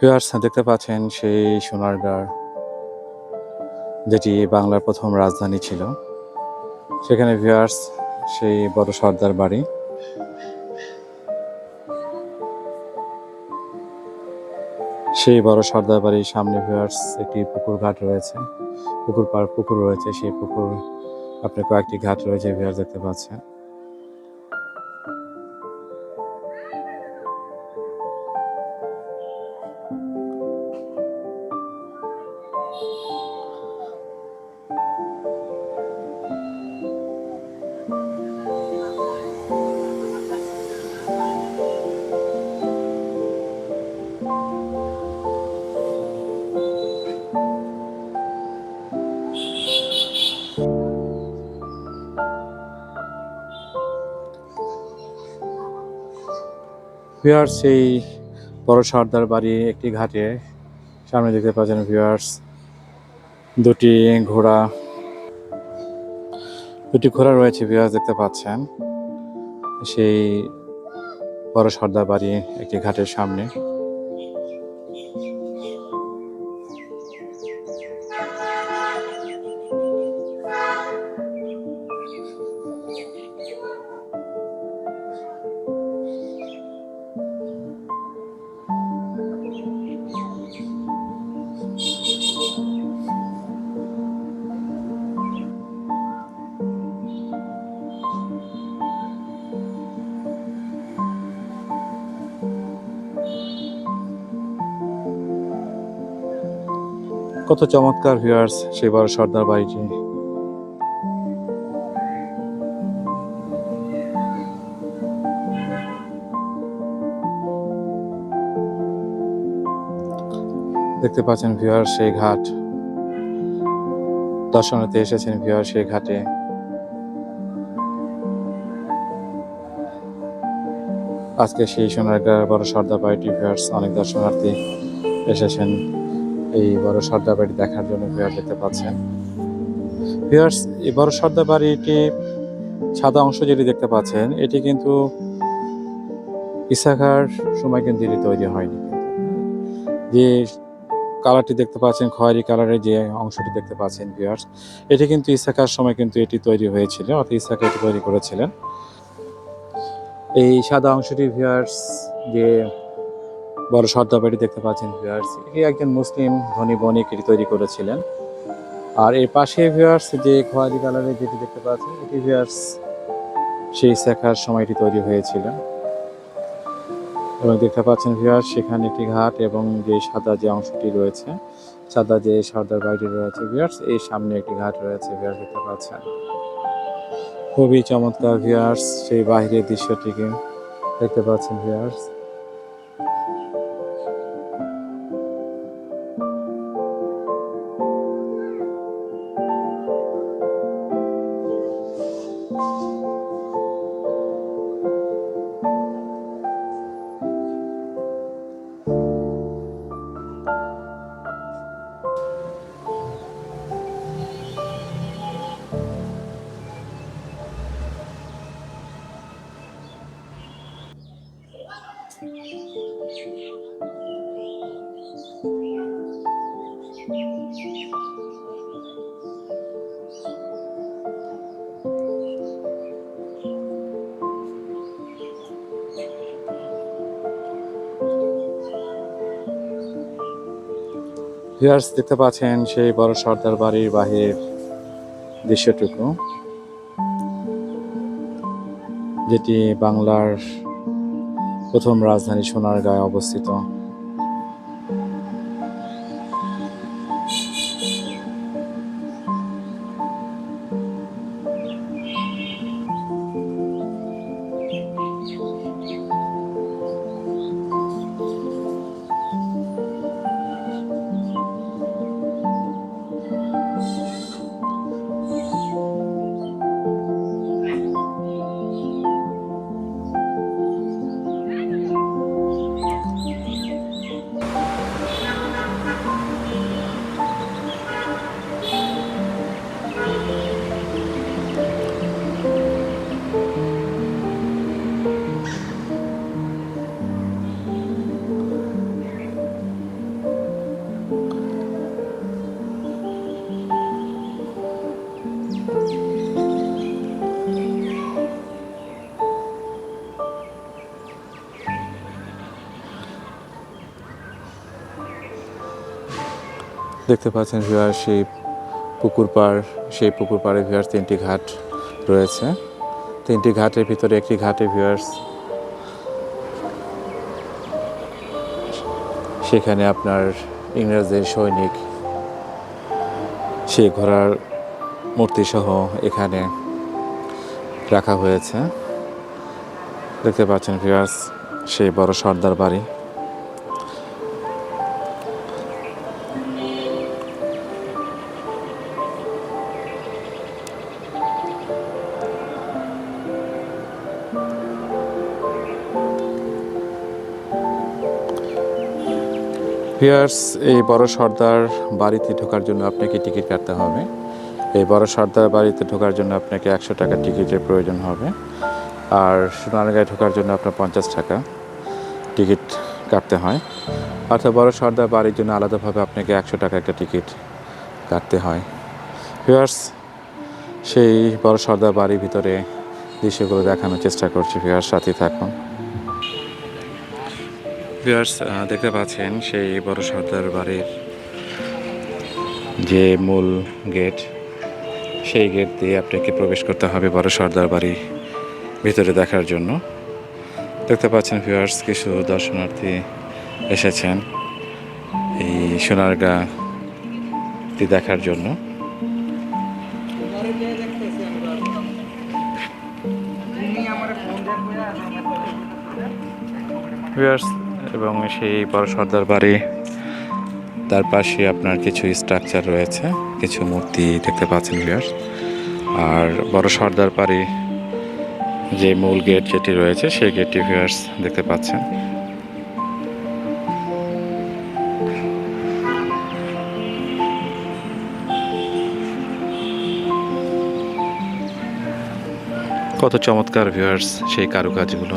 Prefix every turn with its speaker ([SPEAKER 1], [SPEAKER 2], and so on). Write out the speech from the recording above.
[SPEAKER 1] Viewers দেখতে পাচ্ছেন সেই সোনারগাঁর যেটি বাংলার প্রথম রাজধানী ছিল। সেখানে ভিউয়ার্স, সেই বড় সর্দার বাড়ি। সেই বড় সর্দার বাড়ির সামনে ভিউয়ার্স, একটি পুকুর ঘাট রয়েছে। পুকুর পার পুকুর রয়েছে, সেই পুকুর আপনি কয়েকটি ঘাট রয়েছে, ভিউয়ার্স দেখতে পাচ্ছেন। ভিউয়ার্স সেই বড় সর্দার বাড়ি একটি ঘাটে সামনে দেখতে পাচ্ছেন ভিউয়ার্স দুটি ঘোড়া দুটি ঘোড়া রয়েছে ভিউয়ার্স দেখতে পাচ্ছেন। সেই বড় সর্দার বাড়ি একটি ঘাটের সামনে। কত চমৎকার ভিউয়ার্স সেই বড় সর্দার বাড়িটি দেখতে পাচ্ছেন ভিউয়ার সেই ঘাট। দর্শনার্থী এসেছেন ভিউয়ার সেই ঘাটে। আজকে সেই সোনারগাঁর বড় সর্দার বাড়িটি ভিউয়ার্স অনেক দর্শনার্থী এসেছেন। এই বড় সর্দার বাড়ি দেখার জন্য ভিউয়ার দেখতে পাচ্ছেন। ভিউয়ার্স, এই বড় সর্দার বাড়িটি সাদা অংশ যেটি দেখতে পাচ্ছেন, এটি কিন্তু ইসাখার সময় কিন্তু এটি তৈরি হয়নি। যে কালারটি দেখতে পাচ্ছেন, খয়েরি কালারের যে অংশটি দেখতে পাচ্ছেন ভিউয়ার্স, এটি কিন্তু ইসাখার সময় কিন্তু এটি তৈরি হয়েছিল, অর্থাৎ ইসাখা এটি তৈরি করেছিলেন। এই সাদা অংশটি ভিউয়ার্স, যে বড় সর্দার বাড়ি দেখতে পাচ্ছেন ভিউয়ার্স এটি একজন মুসলিম ধনী বণিক এটি তৈরি করেছিলেন। আর এর পাশে ভিউয়ার্স যে খয়েরি কালারের যেটি দেখতে পাচ্ছেন, এটি ভিউয়ার্স সেই শেখার সময় এটি তৈরি হয়েছিল। এবং দেখতে পাচ্ছেন ভিউয়ার্স সেখানে একটি ঘাট এবং যে সাদা যে অংশটি রয়েছে, সাদা যে সর্দার বাড়িটি রয়েছে ভিউয়ার্স এই সামনে একটি ঘাট রয়েছে ভিউয়ার্স দেখতে পাচ্ছেন। খুবই চমৎকার ভিউয়ার্স সেই বাহিরের দৃশ্যটিকে দেখতে পাচ্ছেন ভিউয়ার্স ভিউয়ার্স দেখতে পাচ্ছেন সেই বড় সর্দার বাড়ির বাহির দৃশ্যটুকু, যেটি বাংলার প্রথম রাজধানী সোনারগাঁয়ে অবস্থিত। দেখতে পাচ্ছেন ভিউয়ার, সেই পুকুর পাড়, সেই পুকুর পাড়ে ভিউয়ার তিনটি ঘাট রয়েছে। তিনটি ঘাটের ভিতরে একটি ঘাটে ভিউয়ার্স, সেখানে আপনার ইংরেজদের সৈনিক সেই ঘোড়ার মূর্তি সহ এখানে রাখা হয়েছে। দেখতে পাচ্ছেন ভিউয়ার্স, সেই বড় সর্দার বাড়ি। ভিউয়ার্স এই বড় সর্দার বাড়িতে ঢোকার জন্য আপনাকে টিকিট কাটতে হবে। এই বড় সর্দার বাড়িতে ঢোকার জন্য আপনাকে একশো টাকা টিকিটের প্রয়োজন হবে। আর সোনারগাঁয় ঢোকার জন্য আপনার পঞ্চাশ টাকা টিকিট কাটতে হয়। অর্থাৎ বড় সর্দার বাড়ির জন্য আলাদাভাবে আপনাকে একশো টাকা একটা টিকিট কাটতে হয়। ভিউয়ার্স সেই বড় সর্দার বাড়ির ভিতরে দৃশ্যগুলো দেখানোর চেষ্টা করছি। ভিউয়ার্স সাথে থাকুন। ভিউয়ার্স দেখতে পাচ্ছেন সেই বড় সর্দার বাড়ির যে মূল গেট, সেই গেট দিয়ে আপনাকে প্রবেশ করতে হবে বড় সর্দার বাড়ি ভিতরে দেখার জন্য। দেখতে পাচ্ছেন ভিউয়ার্স কিছু দর্শনার্থী এসেছেন এই সোনারগাঁটি দেখার জন্য। ভিউয়ার্স এবং সেই বড় সর্দার বাড়ি, তার পাশে আপনার কিছু স্ট্রাকচার রয়েছে, কিছু মূর্তি দেখতে পাচ্ছেন ভিউয়ার্স আর বড় সর্দার বাড়ি যে মূল গেট যেটি রয়েছে, সেই গেটটি ভিউয়ার্স দেখতে পাচ্ছেন। কত চমৎকার ভিউয়ার্স সেই কারুকাজগুলো